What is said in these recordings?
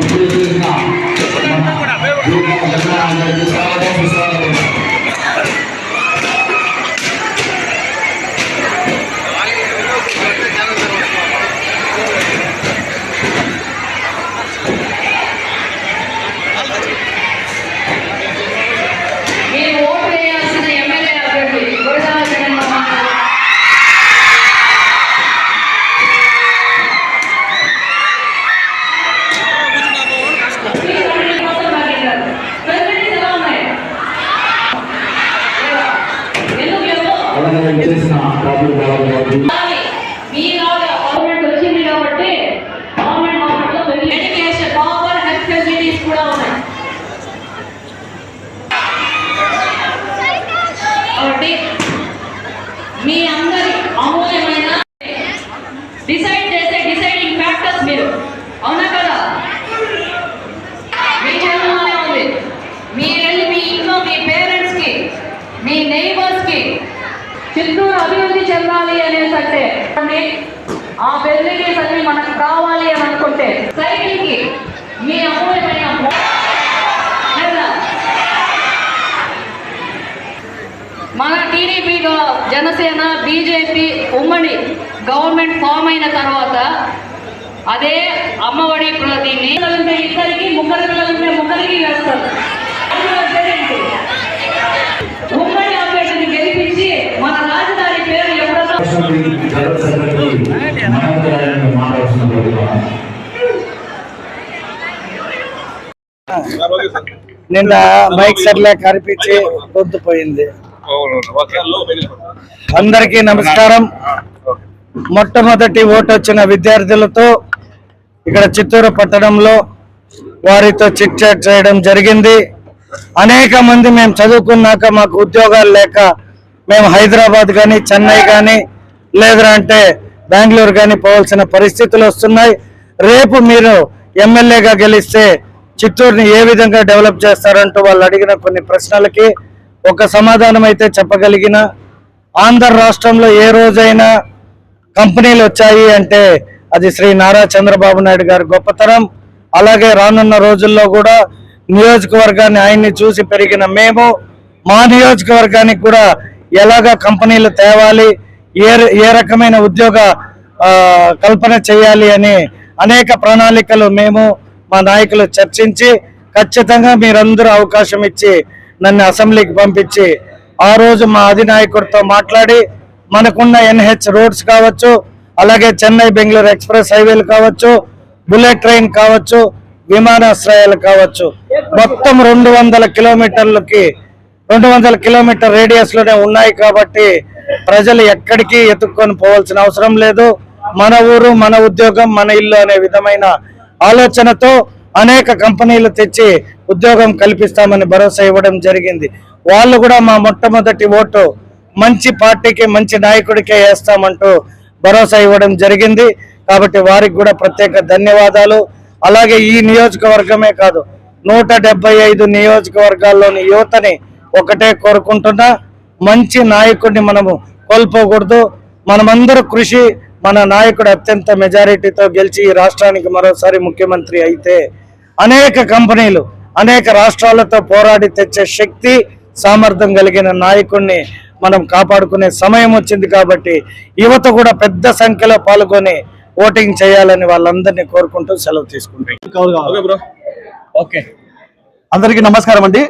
Thank you. మీ అందరూ అమూల్యమైన decide చేసే డిసైడింగ్ ఫ్యాక్టర్స్ మీరు అవునా కదా మీ చేతుల్లోనే ఉంది మీరు వెళ్ళి మీ ఇంట్లో మీ పేరెంట్స్కి మీ నైబర్స్కి చిత్తూరు అభివృద్ధి చెందాలి అనేసి అంటే అంటే ఆ ఫెసిలిటీస్ అన్ని మనకు కావాలి అని అనుకుంటే సైకిల్కి మీ అమూల్యమైన మన టీడీపీ జనసేన బీజేపీ ఉమ్మడి గవర్నమెంట్ ఫామ్ అయిన తర్వాత అదే అమ్మఒడి దీన్ని ఇద్దరికి ముగ్గురు పిల్లలుంటే ముగ్గురికి వేస్తారు. ఉమ్మడి అభ్యర్థిని గెలిపించి మన ఎప్పుడన్నా జనరల్ సెక్రటరీ మనోజ్ మాట్లాడుతున్న నిన్న మైక్ సర్లే కనిపించి పొద్దుపోయింది అందరికీ నమస్కారం. మొట్టమొదటి ఓటు వచ్చిన విద్యార్థులతో ఇక్కడ చిత్తూరు పట్టణంలో వారితో చిట్ చాట్ చేయడం జరిగింది. అనేక మంది మేము చదువుకున్నాక మాకు ఉద్యోగాలు లేక మేము హైదరాబాద్ కానీ చెన్నై కానీ లేదంటే బెంగళూరు కానీ పోవాల్సిన పరిస్థితులు వస్తున్నాయి. రేపు మీరు ఎమ్మెల్యేగా గెలిస్తే చిత్తూరుని ఏ విధంగా డెవలప్ చేస్తారంటూ వాళ్ళు అడిగిన కొన్ని ప్రశ్నలకి ఒక సమాధానం అయితే చెప్పగలిగిన ఆంధ్ర రాష్ట్రంలో ఏ రోజైనా కంపెనీలు వచ్చాయి అంటే అది శ్రీ నారా చంద్రబాబు నాయుడు గారి గొప్పతనం. అలాగే రానున్న రోజుల్లో కూడా నియోజకవర్గాన్ని ఆయన్ని చూసి పెరిగిన మేము మా నియోజకవర్గానికి కూడా ఎలాగ కంపెనీలు తేవాలి ఏ ఏ రకమైన ఉద్యోగ కల్పన చేయాలి అని అనేక ప్రణాళికలు మేము మా నాయకులు చర్చించి ఖచ్చితంగా మీరందరూ అవకాశం ఇచ్చి నన్ను అసెంబ్లీకి పంపించి ఆ రోజు మా అధినాయకుడితో మాట్లాడి మనకున్న ఎన్హెచ్ రోడ్స్ కావచ్చు అలాగే చెన్నై బెంగళూరు ఎక్స్ప్రెస్ హైవేలు కావచ్చు బుల్లెట్ ట్రైన్ కావచ్చు విమానాశ్రయాలు కావచ్చు. మొత్తం రెండు వందల కిలోమీటర్లకి రెండు వందల కిలోమీటర్ రేడియస్లోనే ఉన్నాయి కాబట్టి ప్రజలు ఎక్కడికి ఎత్తుక్కొని పోవాల్సిన అవసరం లేదు. మన ఊరు మన ఉద్యోగం మన ఇల్లు అనే విధమైన ఆలోచనతో అనేక కంపెనీలు తెచ్చి ఉద్యోగం కల్పిస్తామని భరోసా ఇవ్వడం జరిగింది. వాళ్ళు కూడా మా మొట్టమొదటి ఓటు మంచి పార్టీకి మంచి నాయకుడికే వేస్తామంటూ భరోసా ఇవ్వడం జరిగింది. కాబట్టి వారికి కూడా ప్రత్యేక ధన్యవాదాలు. అలాగే ఈ నియోజకవర్గమే కాదు నూట ఐదు నియోజకవర్గాల్లోని యువతని ఒకటే కోరుకుంటున్నా. మంచి నాయకుడిని మనము కోల్పోకూడదు. మనమందరూ కృషి మన నాయకుడు అత్యంత మెజారిటీతో గెలిచి ఈ రాష్ట్రానికి మరోసారి ముఖ్యమంత్రి అయితే అనేక కంపెనీలు అనేక రాష్ట్రాలతో పోరాడి తెచ్చే శక్తి సామర్థ్యం కలిగిన నాయకుడిని మనం కాపాడుకునే సమయం వచ్చింది కాబట్టి యువత కూడా పెద్ద సంఖ్యలో పాల్గొని ఓటింగ్ చేయాలని వాళ్ళందరినీ కోరుకుంటూ సెలవు తీసుకుంటాం ఓకే. అందరికీ నమస్కారం అండి.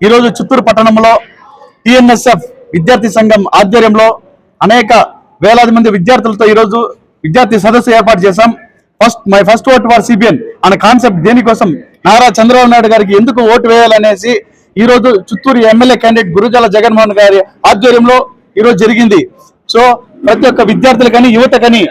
ఈరోజు చిత్తూరు పట్టణంలో టిఎన్ఎస్ఎఫ్ విద్యార్థి సంఘం ఆధ్వర్యంలో అనేక వేలాది మంది విద్యార్థులతో ఈరోజు విద్యార్థి సదస్సు ఏర్పాటు చేశాం. First my first vote for CBN అనే కాన్సెప్ట్ దేనికోసం? నారా చంద్రబాబు నాయుడు గారికి ఎందుకు ఓటు వేయాలనేసి ఈరోజు చిత్తూరు ఎమ్మెల్యే క్యాండిడేట్ గురుజాల జగన్మోహన్ గారి ఆధ్వర్యంలో ఈరోజు జరిగింది. సో ప్రతి ఒక్క విద్యార్థులు కానీ యువత కానీ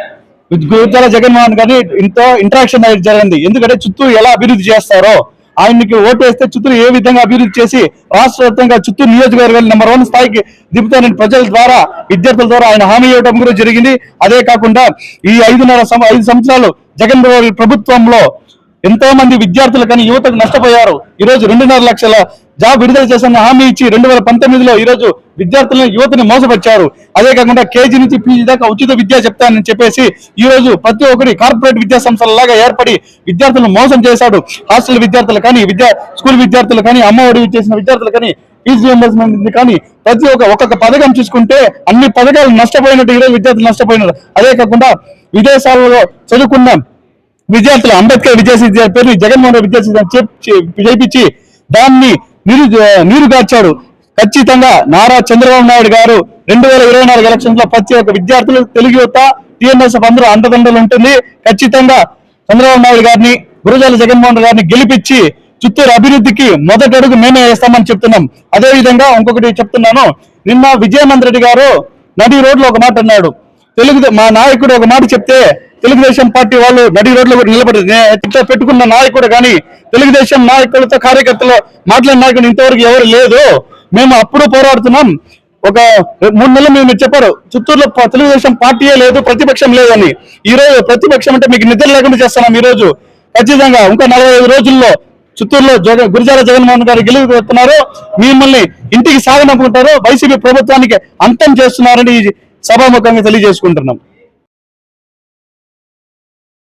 గురుజాల జగన్మోహన్ గారిని ఇంతో ఇంటరాక్షన్ జరిగింది. ఎందుకంటే చిత్తూరు ఎలా అభివృద్ధి చేస్తారో ఆయనకి ఓటేస్తే చిత్తూరు ఏ విధంగా అభివృద్ధి చేసి రాష్ట్ర వ్యాప్తంగా చిత్తూరు నియోజకవర్గాలు నెంబర్ వన్ స్థాయికి దింపుతానని ప్రజల ద్వారా విద్యార్థుల ద్వారా ఆయన హామీ ఇవ్వడం కూడా జరిగింది. అదే కాకుండా ఈ ఐదున్నర సం- ఐదు సంవత్సరాలు జగన్ గారి ప్రభుత్వంలో ఎంతో మంది విద్యార్థులు కానీ యువతకు నష్టపోయారు. ఈ రోజు రెండున్నర లక్షల జాబ్ విడుదల చేసిన హామీ ఇచ్చి రెండు వేల పంతొమ్మిదిలో ఈ రోజు విద్యార్థులను యువతని మోసపరిచారు అదే కాకుండా కేజీ నుంచి పీజీ దాకా ఉచిత విద్య చెప్తానని చెప్పేసి ఈ రోజు ప్రతి ఒక్కరి కార్పొరేట్ విద్యా సంస్థలలాగా ఏర్పడి విద్యార్థులను మోసం చేశాడు హాస్టల్ విద్యార్థులు కానీ విద్యా స్కూల్ విద్యార్థులు కానీ అమ్మఒడి చేసిన విద్యార్థులు కానీ ఫీజు రియంబర్స్మెంట్ కానీ ప్రతి ఒక్క ఒక్కొక్క పథకం చూసుకుంటే అన్ని పథకాలు నష్టపోయినట్టు ఈరోజు విద్యార్థులు నష్టపోయినారు అదే కాకుండా విదేశాలలో చదువుకున్న విద్యార్థులు అంబేద్కర్ విద్యార్థి పేరుని జగన్మోహన్ రెడ్డి విద్యార్థి చేపించి దాన్ని నీరు నీరుగార్చాడు ఖచ్చితంగా నారా చంద్రబాబు నాయుడు గారు రెండు వేల ఇరవై నాలుగు ఎలక్షన్స్లో ప్రతి ఒక్క విద్యార్థులు తెలుగు యువత టీఎన్ఎస్ అందరూ అండదండలు ఉంటుంది. ఖచ్చితంగా చంద్రబాబు నాయుడు గారిని గురజాల జగన్మోహన్ గారిని గెలిపించి చిత్తూరు అభివృద్ధికి మొదటి అడుగు మేమే వేస్తామని చెప్తున్నాం. అదే విధంగా ఇంకొకటి చెప్తున్నాను. నిన్న విజయనంద్ రెడ్డి గారు నడి రోడ్లో ఒక మాట అన్నాడు. తెలుగు మా నాయకుడు ఒక మాట చెప్తే తెలుగుదేశం పార్టీ వాళ్ళు నడి రోడ్లో కూడా నిలబడి పెట్టుకున్న నాయకుడు కానీ తెలుగుదేశం నాయకులతో కార్యకర్తలు మాట్లాడిన నాయకుడు ఇంతవరకు ఎవరు లేదు మేము అప్పుడు పోరాడుతున్నాం. ఒక మూడు నెలలు మేము చెప్పారు చిత్తూరులో తెలుగుదేశం పార్టీయే లేదు ప్రతిపక్షం లేదని ఈ రోజు ప్రతిపక్షం అంటే మీకు నిద్ర లేకుండా చేస్తున్నాం ఈ రోజు. ఖచ్చితంగా ఇంకా నలభై ఐదు రోజుల్లో చిత్తూరులో జగ గురిజాల జగన్మోహన్ గారు గెలుపుతున్నారు మిమ్మల్ని ఇంటికి సాగనంపుకుంటారు. వైసీపీ ప్రభుత్వానికి అంతం చేస్తున్నారని సభాముఖంగా తెలియజేసుకుంటున్నాం.